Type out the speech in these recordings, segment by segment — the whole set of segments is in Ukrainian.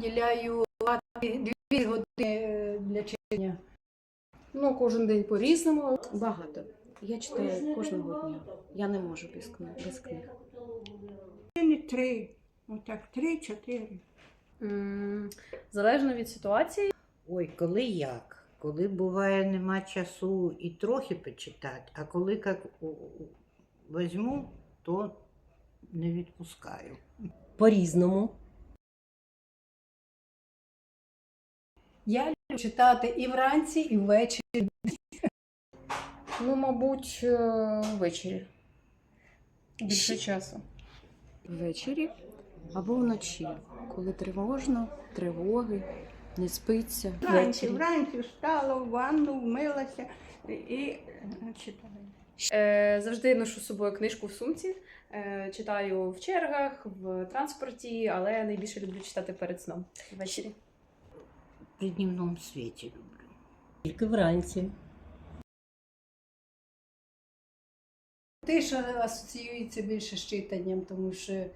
виділяю дві години е, для читання. Ну, кожен день по-різному. Багато. Я читаю кожного дня. Я не можу без книг. Без книг. Три, отак, три-чотири. Залежно від ситуації. Ой, коли як? Коли буває нема часу і трохи почитати, а коли як у- у- візьму, то не відпускаю. По-різному. Я люблю читати і вранці, і ввечері. Ну, мабуть, е, ввечері. Більше часу. Ввечері або вночі, коли тривожно, тривоги, не спиться. Вранці, вранці встала, в ванну, вмилася і, е, читаю. Е, завжди ношу з собою книжку в сумці. Е, читаю в чергах, в транспорті, але найбільше люблю читати перед сном ввечері. При днівному світі люблю. Тільки вранці. Тиша асоціюється більше з читанням, тому що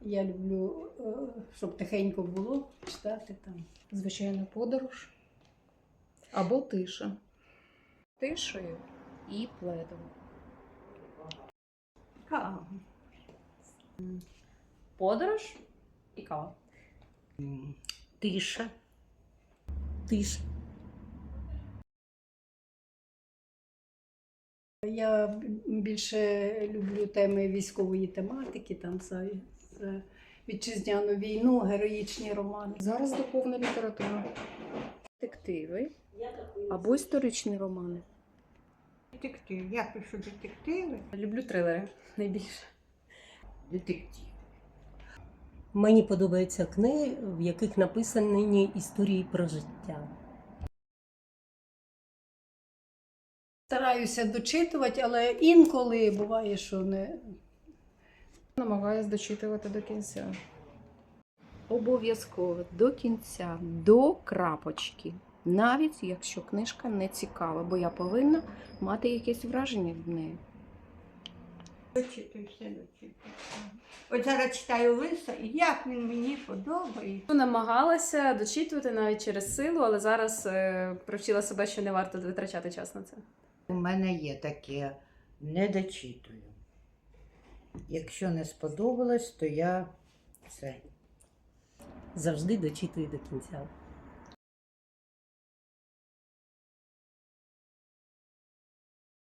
я люблю, е, щоб тихенько було, читати там. Звичайно, подорож або тиша. Тишею і пледом. Каву. Подорож і кава. Тиша. Тиша. Я більше люблю теми військової тематики, там за, за вітчизняну війну, героїчні романи. Зараз духовна література. Детективи або історичні романи. Детектив. Я пишу детективи. Люблю трилери найбільше. Детектив. Мені подобаються книги, в яких написані історії про життя. Стараюся дочитувати, але інколи буває, що не, Намагаюсь дочитувати до кінця. Обов'язково до кінця, до крапочки. Навіть якщо книжка не цікава, бо я повинна мати якесь враження від неї. Дочитую, все дочитую. От зараз читаю лиса, і як він мені подобається. Намагалася дочитувати навіть через силу, але зараз е, привчила себе, що не варто витрачати час на це. У мене є таке, не дочитую. Якщо не сподобалось, то я все. Завжди дочитую до кінця.